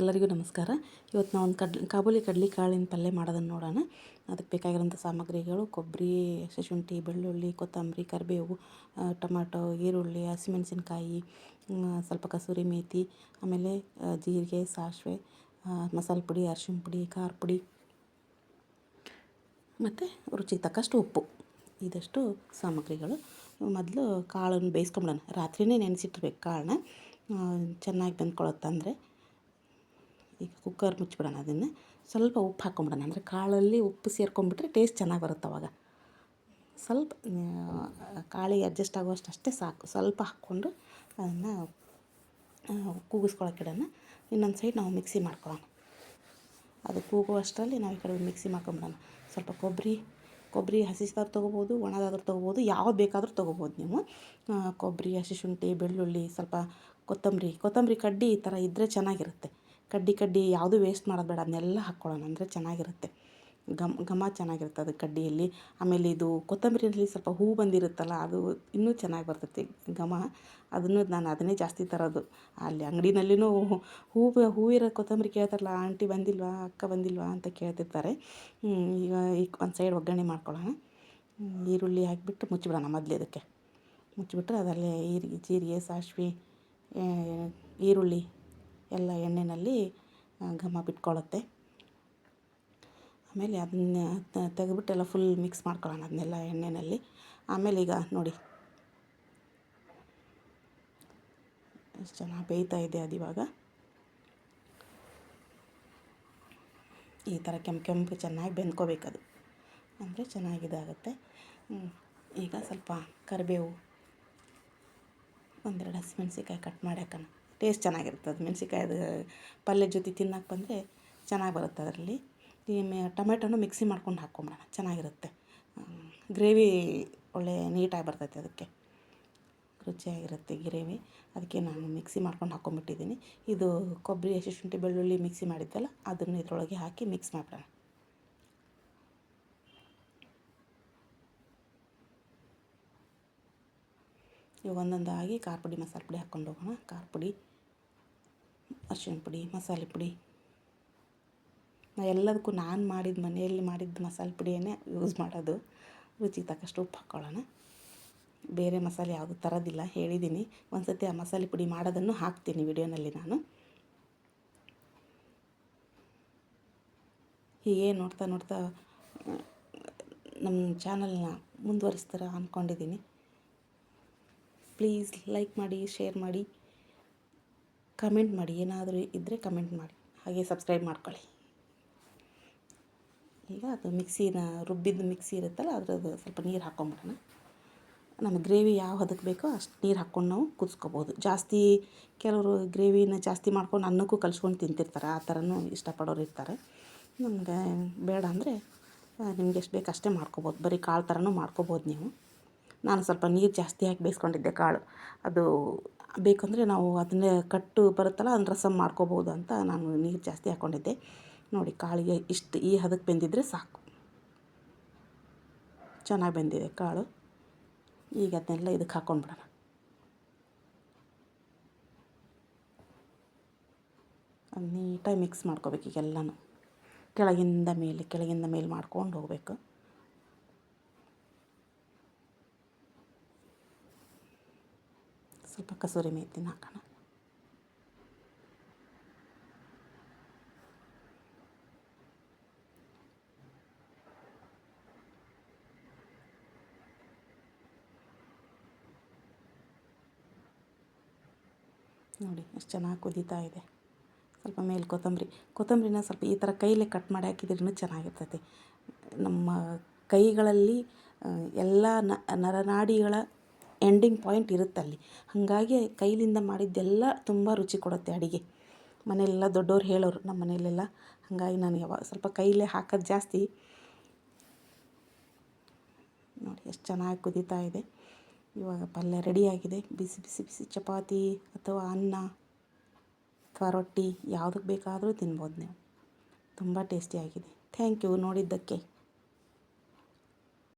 ಎಲ್ಲರಿಗೂ ನಮಸ್ಕಾರ. ಇವತ್ತು ನಾವು ಒಂದು ಕಡ್ಲೆ, ಕಾಬೂಲಿ ಕಡ್ಲೆ ಕಾಳಿನ ಪಲ್ಯ ಮಾಡೋದನ್ನು ನೋಡೋಣ. ಅದಕ್ಕೆ ಬೇಕಾಗಿರೋಂಥ ಸಾಮಗ್ರಿಗಳು ಕೊಬ್ಬರಿ ಶುಂಠಿ ಬೆಳ್ಳುಳ್ಳಿ, ಕೊತ್ತಂಬರಿ, ಕರಿಬೇವು ಟೊಮಾಟೊ, ಈರುಳ್ಳಿ, ಹಸಿಮೆಣಸಿನ್ಕಾಯಿ ಸ್ವಲ್ಪ ಕಸೂರಿ ಮೇಥಿ ಆಮೇಲೆ ಜೀರಿಗೆ, ಸಾಸಿವೆ ಮಸಾಲೆ ಪುಡಿ, ಅರ್ಶಿಣ ಪುಡಿ, ಖಾರ ಪುಡಿ, ಮತ್ತು ರುಚಿಗೆ ತಕ್ಕಷ್ಟು ಉಪ್ಪು. ಇದಷ್ಟು ಸಾಮಗ್ರಿಗಳು. ಮೊದಲು ಕಾಳನ್ನು ಬೇಯಿಸ್ಕೊಂಬಿಡೋಣ. ರಾತ್ರಿಯೇ ನೆನೆಸಿಟ್ಟಿರ್ಬೇಕು ಕಾಳನ್ನ. ಚೆನ್ನಾಗಿ ಬೆಂದ್ಕೊಳತ್ತಂದರೆ ಈಗ ಕುಕ್ಕರ್ ಮುಚ್ಚಿಬಿಡೋಣ ಅದನ್ನು. ಸ್ವಲ್ಪ ಉಪ್ಪು ಹಾಕ್ಕೊಂಬಿಡೋಣ. ಅಂದರೆ ಕಾಳಲ್ಲಿ ಉಪ್ಪು ಸೇರ್ಕೊಂಬಿಟ್ರೆ ಟೇಸ್ಟ್ ಚೆನ್ನಾಗಿ ಬರುತ್ತೆ ಅವಾಗ. ಸ್ವಲ್ಪ ಕಾಳಿ ಕಾಳಿಗೆ ಅಡ್ಜಸ್ಟ್ ಆಗುವಷ್ಟು ಅಷ್ಟೇ ಸಾಕು. ಸ್ವಲ್ಪ ಹಾಕ್ಕೊಂಡು ಅದನ್ನು ಕೂಗಿಸ್ಕೊಳೋಕೆ ಇಡೋಣ. ಇನ್ನೊಂದು ಸೈಡ್ ನಾವು ಮಿಕ್ಸಿ ಮಾಡ್ಕೊಳ್ಳೋಣ. ಅದು ಕೂಗುವಷ್ಟರಲ್ಲಿ ನಾವು ಈ ಕಡೆ ಮಿಕ್ಸಿ ಮಾಡ್ಕೊಂಬಿಡೋಣ. ಸ್ವಲ್ಪ ಕೊಬ್ಬರಿ ಕೊಬ್ಬರಿ ಹಸಿದಾದ್ರೂ ತೊಗೋಬೋದು ಒಣದಾದ್ರೂ ತೊಗೋಬೋದು ಯಾವ್ದು ಬೇಕಾದರೂ ತೊಗೋಬೋದು ನೀವು. ಕೊಬ್ಬರಿ, ಹಸಿ ಶುಂಠಿ, ಬೆಳ್ಳುಳ್ಳಿ, ಸ್ವಲ್ಪ ಕೊತ್ತಂಬರಿ. ಕೊತ್ತಂಬರಿ ಕಡ್ಡಿ ಈ ಥರ ಇದ್ದರೆ ಚೆನ್ನಾಗಿರುತ್ತೆ. ಕಡ್ಡಿ ಕಡ್ಡಿ ಯಾವುದು ವೇಸ್ಟ್ ಮಾಡೋದು ಬೇಡ, ಅದನ್ನೆಲ್ಲ ಹಾಕ್ಕೊಳ್ಳೋಣ. ಅಂದರೆ ಚೆನ್ನಾಗಿರುತ್ತೆ. ಘಮ್, ಘಮ ಚೆನ್ನಾಗಿರುತ್ತೆ ಅದು ಕಡ್ಡಿಯಲ್ಲಿ. ಆಮೇಲೆ ಇದು ಕೊತ್ತಂಬರಿಯಲ್ಲಿ ಸ್ವಲ್ಪ ಹೂ ಬಂದಿರುತ್ತಲ್ಲ, ಅದು ಇನ್ನೂ ಚೆನ್ನಾಗಿ ಬರ್ತೈತಿ. ಘಮ, ಅದನ್ನು ನಾನು ಅದನ್ನೇ ಜಾಸ್ತಿ ತರೋದು. ಅಲ್ಲಿ ಅಂಗಡಿನಲ್ಲಿನೂ ಹೂ ಹೂವಿರೋ ಕೊತ್ತಂಬರಿ ಕೇಳ್ತಾರಲ್ಲ, ಆಂಟಿ ಬಂದಿಲ್ವಾ, ಅಕ್ಕ ಬಂದಿಲ್ವಾ? ಅಂತ ಕೇಳ್ತಿರ್ತಾರೆ. ಈಗ ಈ ಒಂದು ಸೈಡ್ ಒಗ್ಗರಣೆ ಮಾಡ್ಕೊಳ್ಳೋಣ. ಈರುಳ್ಳಿ ಹಾಕಿಬಿಟ್ಟು ಮುಚ್ಚಿಬಿಡೋಣ ಮೊದಲು ಇದಕ್ಕೆ ಮುಚ್ಚಿಬಿಟ್ರೆ ಅದರಲ್ಲಿ ಈರಿಗೆ, ಜೀರಿಗೆ, ಸಾಸಿವೆ ಈರುಳ್ಳಿ. ಎಲ್ಲ ಎಣ್ಣೆಯಲ್ಲಿ ಘಮ ಬಿಟ್ಕೊಳ್ಳುತ್ತೆ ಆಮೇಲೆ ಅದನ್ನ ತೆಗೆದ್ಬಿಟ್ಟೆಲ್ಲ ಫುಲ್ ಮಿಕ್ಸ್ ಮಾಡ್ಕೊಳ್ಳೋಣ ಅದನ್ನೆಲ್ಲ ಎಣ್ಣೆಯಲ್ಲಿ ಆಮೇಲೆ ಈಗ ನೋಡಿ. ಎಷ್ಟು ಚೆನ್ನಾಗಿ ಬೇಯ್ತಾ ಇದೆ ಅದು ಇವಾಗ. ಈ ಥರ ಕೆಂಪು ಕೆಂಪು ಚೆನ್ನಾಗಿ ಬೆಂದ್ಕೋಬೇಕದು ಅಂದರೆ ಚೆನ್ನಾಗಿ ಇದಾಗುತ್ತೆ. ಹ್ಮ್. ಈಗ ಸ್ವಲ್ಪ ಕರಿಬೇವು, ಒಂದೆರಡು ಹಸಿಮೆಣ್ಸಿಕಾಯಿ ಕಟ್ ಮಾಡಿ ಟೇಸ್ಟ್ ಚೆನ್ನಾಗಿರುತ್ತೆ ಅದು ಮೆಣಸಿಕಾಯಿ ಅದು ಪಲ್ಯ ಜೊತೆ ತಿನ್ನಕ್ಕೆ ಬಂದರೆ ಚೆನ್ನಾಗಿ ಬರುತ್ತೆ ಅದರಲ್ಲಿ. ಈ ಮೆ ಟೊಮೆಟೊನು ಮಿಕ್ಸಿ ಮಾಡ್ಕೊಂಡು ಹಾಕ್ಕೊಂಬಿಡೋಣ, ಚೆನ್ನಾಗಿರುತ್ತೆ. ಗ್ರೇವಿ ಒಳ್ಳೆ ನೀಟಾಗಿ ಬರ್ತೈತೆ ಅದಕ್ಕೆ. ರುಚಿಯಾಗಿರುತ್ತೆ ಗ್ರೇವಿ. ಅದಕ್ಕೆ ನಾನು ಮಿಕ್ಸಿ ಮಾಡ್ಕೊಂಡು ಹಾಕ್ಕೊಂಬಿಟ್ಟಿದ್ದೀನಿ. ಇದು ಕೊಬ್ಬರಿ ಹಸಿ ಶುಂಠಿ ಬೆಳ್ಳುಳ್ಳಿ ಮಿಕ್ಸಿ ಮಾಡಿದ್ದಲ್ಲ, ಅದನ್ನು ಇದರೊಳಗೆ ಹಾಕಿ ಮಿಕ್ಸ್ ಮಾಡಿಬಿಡೋಣ. ಇವಾಗ ಒಂದೊಂದಾಗಿ ಖಾರ ಪುಡಿ ಮಸಾಲೆ ಪುಡಿ ಹಾಕ್ಕೊಂಡು ಹೋಗೋಣ. ಖಾರ ಪುಡಿ ಅರಿಶಿಣ ಪುಡಿ, ಮಸಾಲೆ ಪುಡಿ. ನಾ ಎಲ್ಲದಕ್ಕೂ ನಾನು ಮಾಡಿದ ಮನೆಯಲ್ಲಿ ಮಾಡಿದ ಮಸಾಲೆ ಪುಡಿಯೇ ಯೂಸ್ ಮಾಡೋದು. ರುಚಿಗೆ ತಕ್ಕಷ್ಟು ಉಪ್ಪು ಹಾಕ್ಕೊಳ್ಳೋಣ ಬೇರೆ ಮಸಾಲೆ ಯಾವುದು ತರೋದಿಲ್ಲ ಹೇಳಿದ್ದೀನಿ ಒಂದು ಸತಿ ಆ ಮಸಾಲೆ ಪುಡಿ ಮಾಡೋದನ್ನು ಹಾಕ್ತೀನಿ ವಿಡಿಯೋನಲ್ಲಿ ನಾನು. ಹೀಗೆ ನೋಡ್ತಾ ನೋಡ್ತಾ ನಮ್ಮ ಚಾನಲ್ನ ಮುಂದುವರಿಸ್ತಾರ ಅಂದ್ಕೊಂಡಿದ್ದೀನಿ ಪ್ಲೀಸ್ ಲೈಕ್ ಮಾಡಿ ಶೇರ್ ಮಾಡಿ ಕಮೆಂಟ್ ಮಾಡಿ. ಏನಾದರೂ ಇದ್ದರೆ ಕಮೆಂಟ್ ಮಾಡಿ. ಹಾಗೆ ಸಬ್ಸ್ಕ್ರೈಬ್ ಮಾಡ್ಕೊಳ್ಳಿ. ಈಗ ಅದು ಮಿಕ್ಸಿನ ರುಬ್ಬಿದ ಮಿಕ್ಸಿ ಇರುತ್ತಲ್ಲ, ಅದರದ್ದು ಸ್ವಲ್ಪ ನೀರು ಹಾಕ್ಕೊಂಬಿಡೋಣ. ನಮ್ಮ ಗ್ರೇವಿ ಯಾವ ಹದಕ್ಕೆ ಬೇಕೋ ಅಷ್ಟು ನೀರು ಹಾಕ್ಕೊಂಡು ನಾವು ಕುದಿಸ್ಕೋಬೋದು. ಜಾಸ್ತಿ ಕೆಲವರು ಗ್ರೇವಿನ ಜಾಸ್ತಿ ಮಾಡ್ಕೊಂಡು ಅನ್ನಕ್ಕೂ ಕಲ್ಸ್ಕೊಂಡು ತಿಂತಿರ್ತಾರೆ. ಆ ಥರನೂ ಇಷ್ಟಪಡೋರು ಇರ್ತಾರೆ. ನಮಗೆ ಬೇಡ ಅಂದರೆ ನಿಮ್ಗೆ ಎಷ್ಟು ಬೇಕು ಅಷ್ಟೇ ಮಾಡ್ಕೋಬೋದು. ಬರೀ ಕಾಳು ಥರನೂ ಮಾಡ್ಕೋಬೋದು ನೀವು. ನಾನು ಸ್ವಲ್ಪ ನೀರು ಜಾಸ್ತಿ ಹಾಕಿ ಬೇಯಿಸ್ಕೊಂಡಿದ್ದೆ ಕಾಳು. ಅದು ಬೇಕಂದರೆ ನಾವು ಅದನ್ನೇ ಕಟ್ಟು ಬರುತ್ತಲ್ಲ, ಅದನ್ನ ರಸಮ್ ಮಾಡ್ಕೋಬೋದು ಅಂತ ನಾನು ನೀರು ಜಾಸ್ತಿ ಹಾಕ್ಕೊಂಡಿದ್ದೆ ನೋಡಿ, ಕಾಳಿಗೆ ಇಷ್ಟು ಈ ಹದಕ್ಕೆ ಬೆಂದಿದ್ದರೆ ಸಾಕು. ಚೆನ್ನಾಗಿ ಬೆಂದಿದೆ ಕಾಳು. ಈಗ ಅದನ್ನೆಲ್ಲ ಇದಕ್ಕೆ ಹಾಕ್ಕೊಂಡ್ಬಿಡೋಣ ಅದು ನೀಟಾಗಿ ಮಿಕ್ಸ್ ಮಾಡ್ಕೋಬೇಕು ಈಗೆಲ್ಲನೂ ಕೆಳಗಿಂದ ಮೇಲೆ ಕೆಳಗಿಂದ ಮೇಲೆ ಮಾಡ್ಕೊಂಡು ಹೋಗಬೇಕು. ಸ್ವಲ್ಪ ಕಸೂರಿ ಮೇಥಿನ ಹಾಕೋಣ ನೋಡಿ, ಎಷ್ಟು ಚೆನ್ನಾಗಿ ಕುದೀತಾ ಇದೆ. ಸ್ವಲ್ಪ ಮೇಲೆ ಕೊತ್ತಂಬರಿ. ಕೊತ್ತಂಬರಿನ ಸ್ವಲ್ಪ ಈ ಥರ ಕೈಲೇ ಕಟ್ ಮಾಡಿ ಹಾಕಿದ್ರೂ ಚೆನ್ನಾಗಿರ್ತೈತೆ. ನಮ್ಮ ಕೈಗಳಲ್ಲಿ ಎಲ್ಲ ನರನಾಡಿಗಳ ಎಂಡಿಂಗ್ ಪಾಯಿಂಟ್ ಇರುತ್ತಲ್ಲಿ. ಹಾಗಾಗಿ ಕೈಲಿಂದ ಮಾಡಿದ್ದೆಲ್ಲ ತುಂಬ ರುಚಿ ಕೊಡುತ್ತೆ ಅಡುಗೆ. ಮನೆಯಲ್ಲೆಲ್ಲ ದೊಡ್ಡವ್ರು ಹೇಳೋರು, ನಮ್ಮ ಮನೆಯಲ್ಲೆಲ್ಲ. ಹಾಗಾಗಿ ನಾನು ಯಾವಾಗ, ಸ್ವಲ್ಪ ಕೈಲೇ ಹಾಕೋದು ಜಾಸ್ತಿ. ನೋಡಿ, ಎಷ್ಟು ಚೆನ್ನಾಗಿ ಕುದೀತಾ ಇದೆ. ಇವಾಗ ಪಲ್ಯ ರೆಡಿಯಾಗಿದೆ. ಬಿಸಿ ಬಿಸಿ ಬಿಸಿ ಚಪಾತಿ ಅಥವಾ ಅನ್ನ ಅಥವಾ ರೊಟ್ಟಿ ಯಾವುದಕ್ಕೆ ಬೇಕಾದರೂ ತಿನ್ಬೋದು ನೀವು. ತುಂಬ ಟೇಸ್ಟಿಯಾಗಿದೆ. ಥ್ಯಾಂಕ್ ಯು ನೋಡಿದ್ದಕ್ಕೆ.